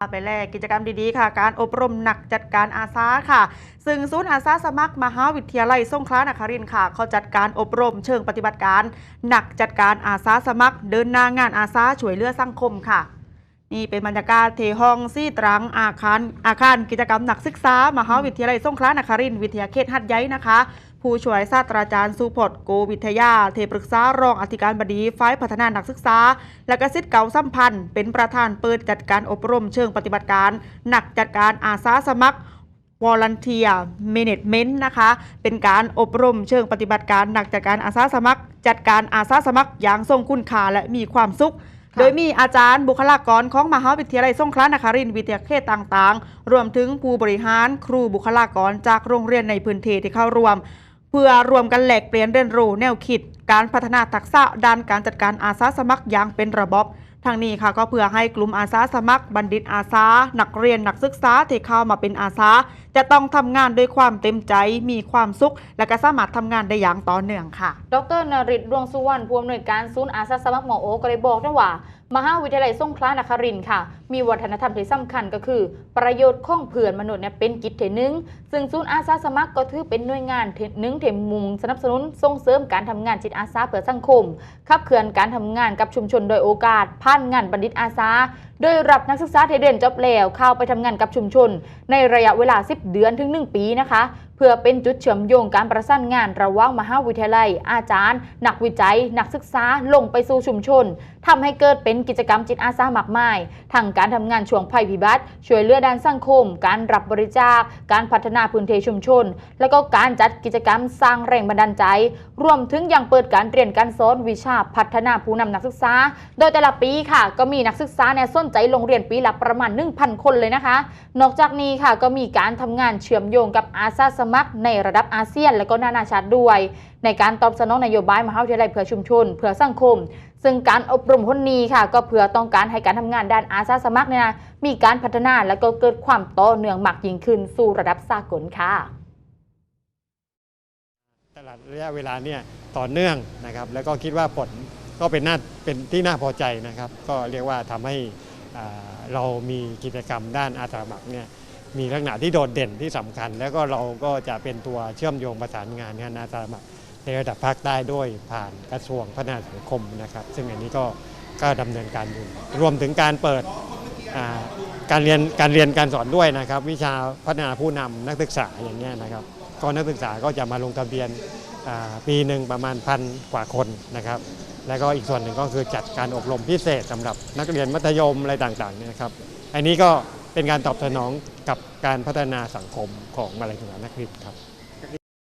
ไปแลกกิจกรรมดีๆค่ะ การอบรมหนักจัดการอาสาค่ะ ซึ่งศูนย์อาสาสมัครมหาวิทยาลัยสงขลานครินทร์ค่ะ เขาจัดการอบรมเชิงปฏิบัติการ หนักจัดการอาสาสมัคร เดินหน้างานอาสาช่วยเหลือสังคมค่ะ นี่เป็นบรรยากาศเทห้องซี่ตรังอาคารอาคารกิจกรรมหนักศึกษามหาวิทยาลัยสงขลานครินทร์วิทยาเขตหัดใหญ่นะคะ ผู้ช่วยศาสตราจารย์สุพจน์โกวิทยา เทปรึกษารองอธิการบดีฝ่ายพัฒนานักศึกษา และกสิทธิ์เก่าสัมพันธ์ เป็นประธานเปิดจัดการอบรมเชิงปฏิบัติการ หนักจัดการอาสาสมัคร Volunteer Management นะคะ เป็นการอบรมเชิงปฏิบัติการหนักจัดการอาสาสมัคร จัดการอาสาสมัครอย่างทรงคุณค่าและมีความสุข โดยมีอาจารย์บุคลากรของมหาวิทยาลัยสงขลานครินทร์วิทยาเขตต่างๆ รวมถึงผู้บริหารครูบุคลากรจากโรงเรียนในพื้นที่ที่เข้าร่วม เพื่อรวมกันแหลกเปลี่ยนเรียนรู้แนวคิด การพัฒนาทักษะด้านการจัดการอาสาสมัครอย่างเป็นระบบทางนี้ค่ะก็เพื่อให้กลุ่มอาสาสมัคร บัณฑิตอาสา นักเรียนนักศึกษาที่เข้ามาเป็นอาสา จะต้องทำงานด้วยความเต็มใจมีความสุข และก็สามารถทำงานได้อย่างต่อเนื่องค่ะ ดรนริศดวงสุวรรณผู้อำนวยการศูนย์อาสาสมัครหมอโอก็เลยบอกด้วยว่า มหาวิทยาลัยสงขลานครินทร์ค่ะ มีวัฒนธรรมที่สำคัญก็คือ ประโยชน์ของเผื่อนมนุษย์เนี่ยเป็นกิจเทหนึง ซึ่งศูนย์อาสาสมัครก็ถือเป็นหน่วยงานเทหนึงเทมุงสนับสนุนส่งเสริมการทำงานจิตอาสาเพื่อสังคมขับเคลื่อนการทำงานกับชุมชนโดยโอกาสผ่านงานบัณฑิตอาสา โดยรับนักศึกษาที่เรียนจบแล้วเข้าไปทำงานกับชุมชน ในระยะเวลา 10 เดือนถึง 1 ปีนะคะ เพื่อเป็นจุดเชื่อมโยงการประสานงานระหว่างมหาวิทยาลัย อาจารย์ นักวิจัย นักศึกษาลงไปสู่ชุมชนทำให้เกิดเป็นกิจกรรมจิตอาสามากมายทั้งการทำงานช่วงภัยพิบัติ ช่วยเหลือด้านสังคม การรับบริจาค การพัฒนาพื้นที่ชุมชน แล้วก็การจัดกิจกรรมสร้างแรงบันดาลใจ รวมถึงยังเปิดการเรียนการสอนวิชาพัฒนาผู้นำนักศึกษา โดยแต่ละปีค่ะ ก็มีนักศึกษาเนี่ยสนใจลงเรียนปีละประมาณ 1,000 คนเลยนะคะ นอกจากนี้ค่ะก็มีการทำงานเชื่อมโยงกับอาสาสมัคร ในระดับอาเซียน และก็นานาชาติด้วย ในการตอบสนองนโยบายมหาวิทยาลัยเพื่อชุมชน เพื่อสังคม ซึ่งการอบรมคนนี้ค่ะ ก็เพื่อต้องการให้การทำงานด้านอาสาสมัครเนี่ยนะมีการพัฒนาและก็เกิดความต่อเนื่องมากยิ่งขึ้นสู่ระดับสากลค่ะตลอดระยะเวลาเนี่ยต่อเนื่องนะครับ แล้วก็คิดว่าผลก็เป็นน่าเป็นที่น่าพอใจนะครับ ก็เรียกว่าทำให้ เรามีกิจกรรมด้านอาสาสมัครเนี่ยมีลักษณะที่โดดเด่นที่สำคัญ แล้วก็เราก็จะเป็นตัวเชื่อมโยงประสานงานงานอาสาสมัครในระดับภาคใต้ด้วยผ่านกระทรวงพัฒนาสังคมนะครับ ซึ่งอันนี้ก็ก็ดำเนินการอยู่รวมถึงการเปิดการเรียนการเรียนการสอนด้วยนะครับ วิชาพัฒนาผู้นำนักศึกษาอย่างเงี้ยนะครับก็นักศึกษาก็จะมาลงทะเบียนปีหนึ่งประมาณพันกว่าคนนะครับ แล้วก็อีกส่วนหนึ่งก็คือจัดการอบรมพิเศษสำหรับนักเรียนมัธยมอะไรต่างๆเนี่ยนะครับ อันนี้ก็เป็นการตอบสนองกับการพัฒนาสังคมของมาลัยสงขลานครินทร์ครับ